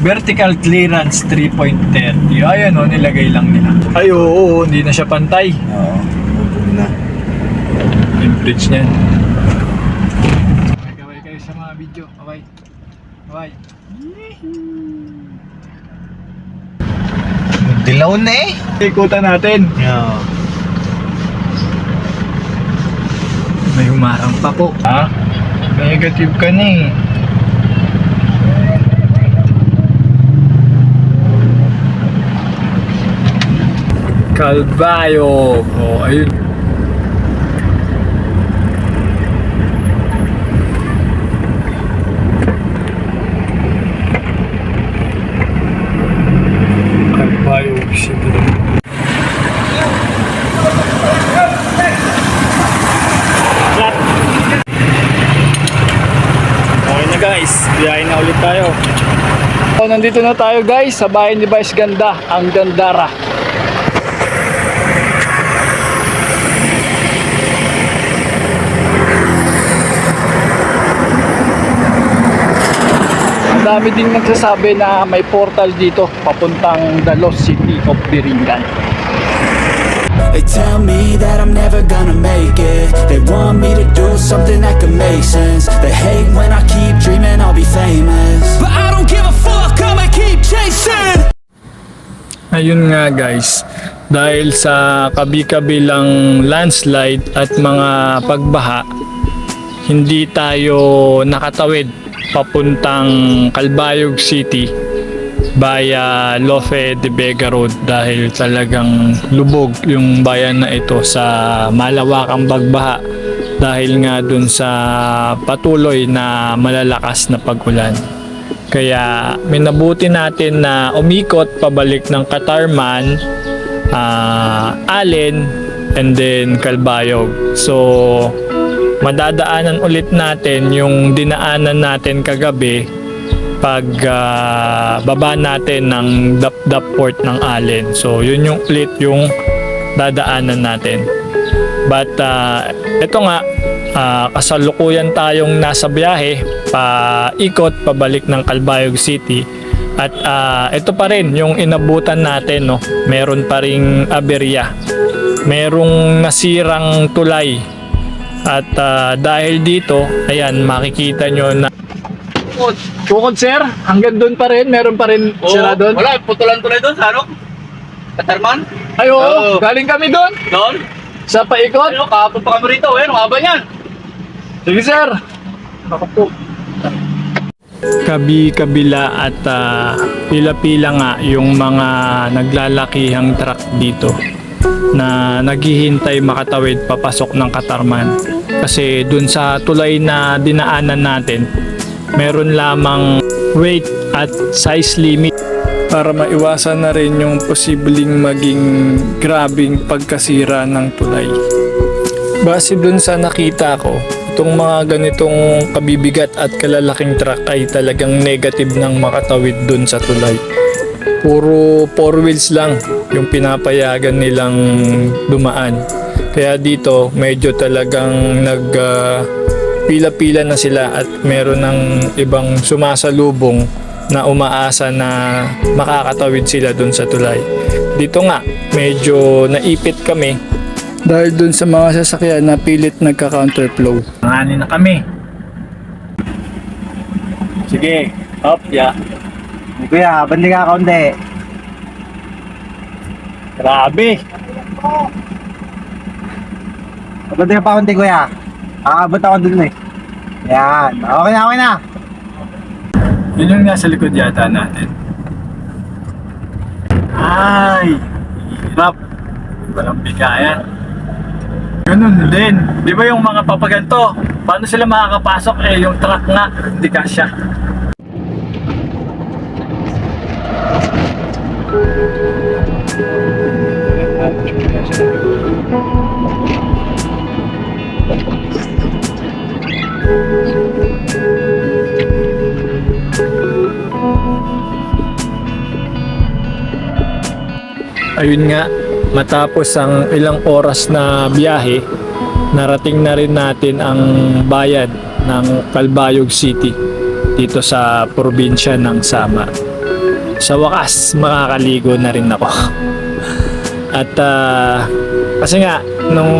Vertical clearance 3.30. Ayan o, nilagay lang nila. Ay oo, oo, hindi na siya pantay. Oo. Bubog na. Yung bridge niyan. Kaway kayo sa mga video. Kaway. Kaway. Dilaw na eh. Ikutan natin. Oo. May humarang pa po. Ha? Negative ka na eh. Kalbayo. Oh, ayun. Kalbayo City. Okay na guys, biyahe na ulit tayo. Nandito na tayo guys sa bahay ni Vice Ganda, ang Gandara. Ang dami din nagsasabi na may portal dito papuntang the Lost City of Biringan. They tell me that I'm never gonna make it. They want me to do something that could make sense. They hate when I keep dreaming I'll be famous. But I don't give a fuck, I'ma keep chasing. Ayun nga guys, dahil sa kabi-kabilang landslide at mga pagbaha, hindi tayo nakatawid papuntang Calbayog City via Lofe de Vega Road dahil talagang lubog yung bayan na ito sa malawakang bagbaha dahil nga dun sa patuloy na malalakas na pagulan. Kaya minabuti natin na umikot pabalik ng Katarman, ah, Allen, and then Calbayog. So, madadaanan ulit natin yung dinaanan natin kagabi pag ah, baba natin ng Dap-Dap Port ng Allen. So, yun yung ulit yung dadaanan natin. But uh, ito nga, ah, kasalukuyan tayong nasa biyahe, pa ikot pabalik ng Calbayog City. At ah, ito pa rin yung inabutan natin, no? meron pa ring aberya. Merong nasirang tulay. At ah, dahil dito, ayan, makikita nyo na Tukod. Tukod, sir. Hanggang doon pa rin. Meron pa rin sira doon. Wala, putulan tuloy doon sa ano? Katarman? Ay, oo. Oo. Galing kami doon. Doon? Sa paikot. Ano, kahapon pa kami rito, eh, ano haba yan? Sige, sir. Ako po. Kabi-kabila at ah, pila-pila nga yung mga naglalakihang truck dito na naghihintay makatawid papasok ng Katarman. Kasi dun sa tulay na dinaanan natin, meron lamang weight at size limit para maiwasan na rin yung posibleng maging grabing pagkasira ng tulay. Base dun sa nakita ko, itong mga ganitong kabibigat at kalalaking truck ay talagang negative ng makatawid dun sa tulay. Puro four wheels lang yung pinapayagan nilang dumaan. Kaya dito medyo talagang nag ah, pila-pila na sila at meron ng ibang sumasalubong na umaasa na makakatawid sila dun sa tulay. Dito nga, medyo naipit kami dahil dun sa mga sasakyan na pilit nagka-counterflow. Ngani na kami. Sige, up, ya. Kuya, bandi ka kaunti. Grabe. Bandi ka pa kaunti, kuya. Aabot ako dun eh. Yan. Okay na, okay na. Yun yung nasa likod yata natin. Ay, hirap. Walang bigayan. Ganun din. Di ba yung mga papaganto? Paano sila makakapasok? Eh, yung truck nga, hindi kasya. Ayun nga, matapos ang ilang oras na biyahe, narating na rin natin ang bayan ng Calbayog City dito sa probinsya ng Sama. sa wakas makakaligo na rin ako. At ah, kasi nga nung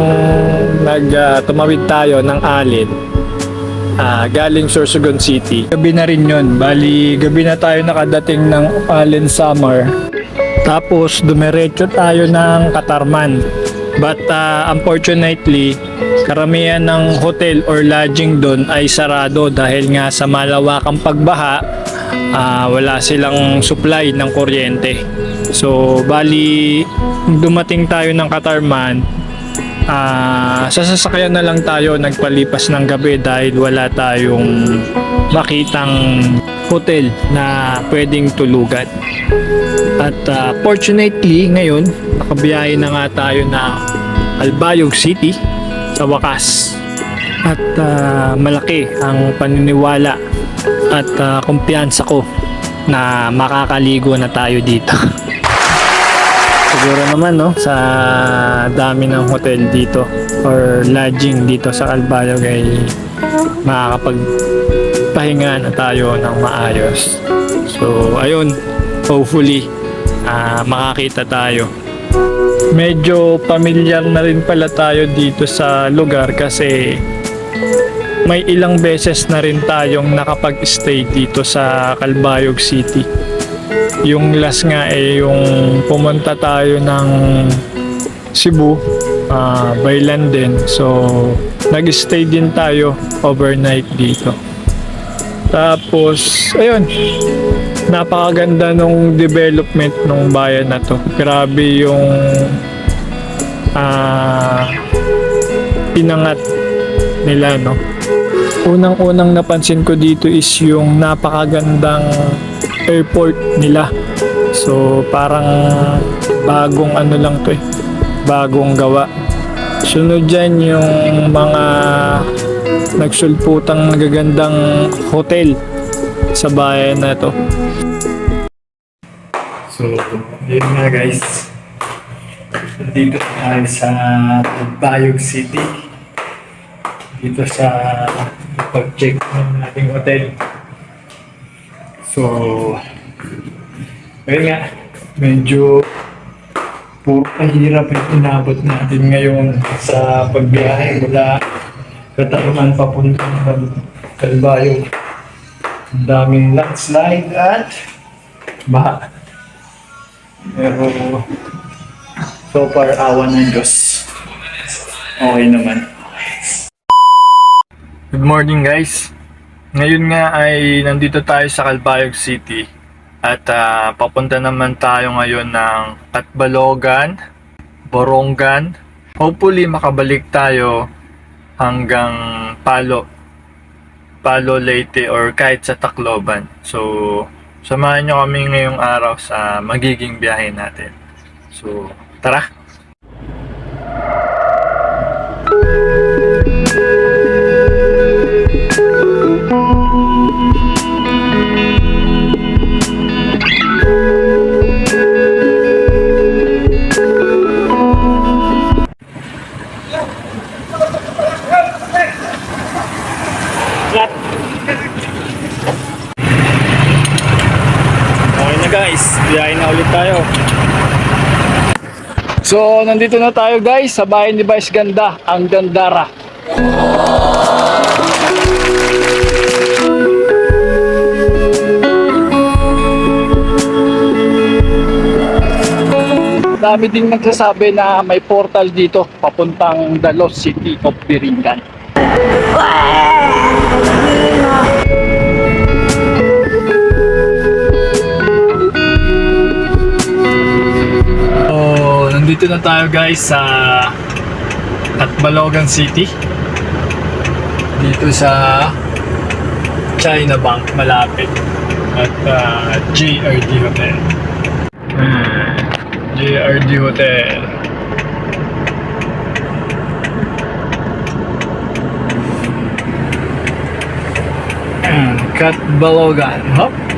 nag tumawid tayo ng Alin ah, galing Sorsogon City. Gabi na rin yun. Bali, gabi na tayo nakadating ng Allen Summer. Tapos, dumiretso tayo ng Katarman. But uh, unfortunately, karamihan ng hotel or lodging doon ay sarado dahil nga sa malawakang pagbaha, ah, wala silang supply ng kuryente. So, bali, dumating tayo ng Katarman, Ah, sa sasakyan na lang tayo nagpalipas ng gabi dahil wala tayong makitang hotel na pwedeng tulugan. At ah, fortunately ngayon, nakabiyahe na nga tayo na Albayog City sa wakas. At ah, malaki ang paniniwala at ah, kumpiyansa ko na makakaligo na tayo dito. Siguro naman no sa dami ng hotel dito or lodging dito sa Calbayog ay makakapagpahinga na tayo ng maayos. So ayun, hopefully ah, makakita tayo. Medyo pamilyar na rin pala tayo dito sa lugar kasi may ilang beses na rin tayong nakapag-stay dito sa Calbayog City. Yung last nga eh yung pumunta tayo ng Cebu, uh, Baylan din. So, nag-stay din tayo overnight dito. Tapos, ayun, napakaganda nung development nung bayan na to. Grabe yung ah pinangat nila, no? Unang-unang napansin ko dito is yung napakagandang airport nila. So parang bagong ano lang to eh. Bagong gawa. Sunod dyan yung mga nagsulputang nagagandang hotel sa bayan na to. So, yun nga guys. Dito tayo sa Bayog City. Dito sa pag-check ng ating hotel. So, ayun nga, medyo puro kahirap yung inabot natin ngayon sa pagbiyahe mula Katarman papuntang Kal- Kalbayo. Ang daming landslide at baha. Pero so far awa ng Diyos. Okay naman. Good morning guys. Ngayon nga ay nandito tayo sa Calbayog City at ah, papunta naman tayo ngayon ng Katbalogan, Borongan. Hopefully makabalik tayo hanggang Palo, Palo Leyte or kahit sa Tacloban. So, samahan nyo kami ngayong araw sa magiging biyahe natin. So, tara! So, nandito na tayo guys sa bahay ni Vice Ganda, ang Gandara. Dami din nagsasabi na may portal dito papuntang Dalos City of Biringan. Nandito na tayo guys sa Tatbalogan City. Dito sa China Bank malapit at ah, JRD Hotel. Ah, JRD Hotel. Ayan, Katbalogan. Hop.